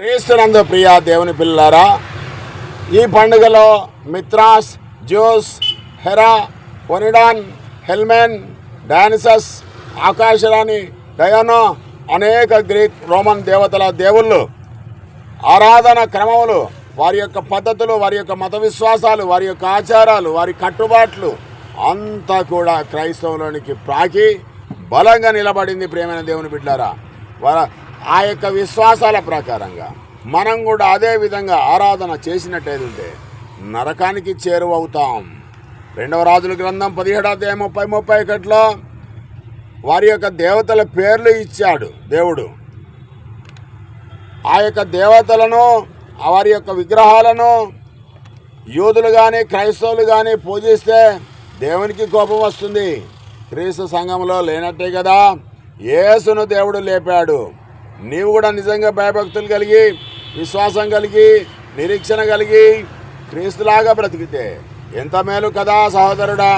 క్రీస్తునందు ప్రియ దేవుని పిల్లారా ఈ పండుగలో మిత్రాస్ జోస్ హెరా ఒనిడాన్ హెల్మెన్ డయానిసస్ ఆకాశరాణి డయానో అనేక గ్రీక్ రోమన్ దేవతల దేవుళ్ళు ఆరాధన క్రమములు వారి యొక్క పద్ధతులు వారి యొక్క మత విశ్వాసాలు వారి యొక్క ఆచారాలు వారి కట్టుబాట్లు అంతా కూడా క్రైస్తవులోనికి ప్రాకి బలంగా నిలబడింది ప్రేమైన దేవుని బిడ్డారా వార ఆ యొక్క విశ్వాసాల ప్రకారంగా మనం కూడా అదే విధంగా ఆరాధన చేసినట్టయితే నరకానికి చేరువవుతాం. రెండవ రాజుల గ్రంథం పదిహేడు అధ్యాయం ముప్పై ముప్పై ఒకటిలో వారి యొక్క దేవతల పేర్లు ఇచ్చాడు దేవుడు. ఆ యొక్క దేవతలను వారి యొక్క విగ్రహాలను యూదులు కానీ క్రైస్తవులు కానీ పూజిస్తే దేవునికి కోపం వస్తుంది. క్రీస్తు సంఘంలో లేనట్టే కదా. యేసును దేవుడు లేపాడు. నీవు కూడా నిజంగా భయభక్తులు కలిగి విశ్వాసం కలిగి నిరీక్షణ కలిగి క్రీస్తులాగా బ్రతికితే ఎంత మేలు కదా సహోదరుడా.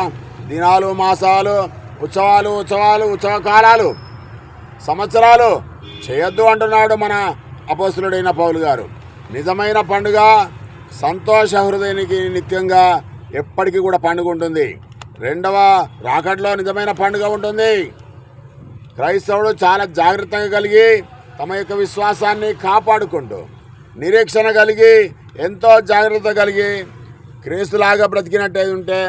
దినాలు మాసాలు ఉత్సవాలు ఉత్సవాలు ఉత్సవ కాలాలు సంవత్సరాలు చేయొద్దు అంటున్నాడు మన అపోసులుడైన పౌలు గారు. నిజమైన పండుగ సంతోష హృదయానికి నిత్యంగా ఎప్పటికీ కూడా పండుగ ఉంటుంది రెండవ రాకట్లో నిజమైన పండుగ ఉంటుంది. క్రైస్తవుడు చాలా జాగ్రత్తగా కలిగి తమ యొక్క విశ్వాసాన్ని కాపాడుకుంటూ నిరీక్షణ కలిగి ఎంతో జాగ్రత్త కలిగి క్రీస్తులాగా బ్రతికినట్టే ఉంటే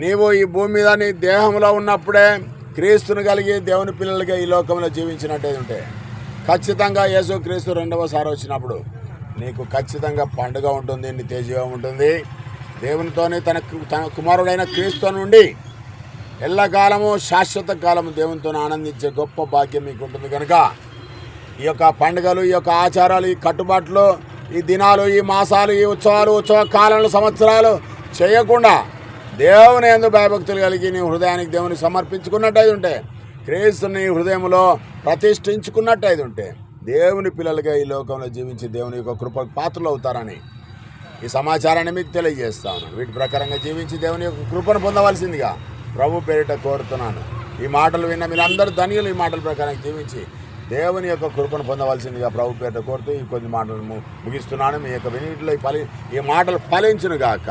నీవు ఈ భూమి మీద నీ దేహంలో ఉన్నప్పుడే క్రీస్తుని కలిగి దేవుని పిల్లలకి ఈ లోకంలో జీవించినట్టే ఉంటే ఖచ్చితంగా యేసు క్రీస్తు రెండవసారి వచ్చినప్పుడు నీకు ఖచ్చితంగా పండుగ ఉంటుంది నిత్య జీవం ఉంటుంది. దేవునితోనే తన తన కుమారుడైన క్రీస్తు నుండి ఎల్లకాలము శాశ్వత కాలము దేవునితో ఆనందించే గొప్ప భాగ్యం మీకు ఉంటుంది కనుక ఈ యొక్క పండుగలు ఈ యొక్క ఆచారాలు ఈ కట్టుబాట్లు ఈ దినాలు ఈ మాసాలు ఈ ఉత్సవాలు ఉత్సవ కాలాలు సంవత్సరాలు చేయకుండా దేవుని ఎందు భయభక్తులు కలిగి నీ హృదయానికి దేవుని సమర్పించుకున్నట్టయితే ఉంటే క్రీస్తుని నీ హృదయంలో ప్రతిష్ఠించుకున్నట్టయితే ఉంటే దేవుని పిల్లలుగా ఈ లోకంలో జీవించి దేవుని యొక్క కృప పాత్రలు అవుతారని ఈ సమాచారాన్ని మీకు తెలియజేస్తాను. వీటి ప్రకారంగా జీవించి దేవుని యొక్క కృపను పొందవలసిందిగా ప్రభు పేరిట కోరుతున్నాను. ఈ మాటలు విన్న మీరందరూ ధనియులు. ఈ మాటల ప్రకారం జీవించి దేవుని యొక్క కృపను పొందవలసిందిగా ప్రభు పేట కోరుతూ ఈ కొన్ని మాటలు ముగిస్తున్నాను. మీ యొక్క వినీటిలో ఈ ఫలి ఈ మాటలు ఫలించును గాక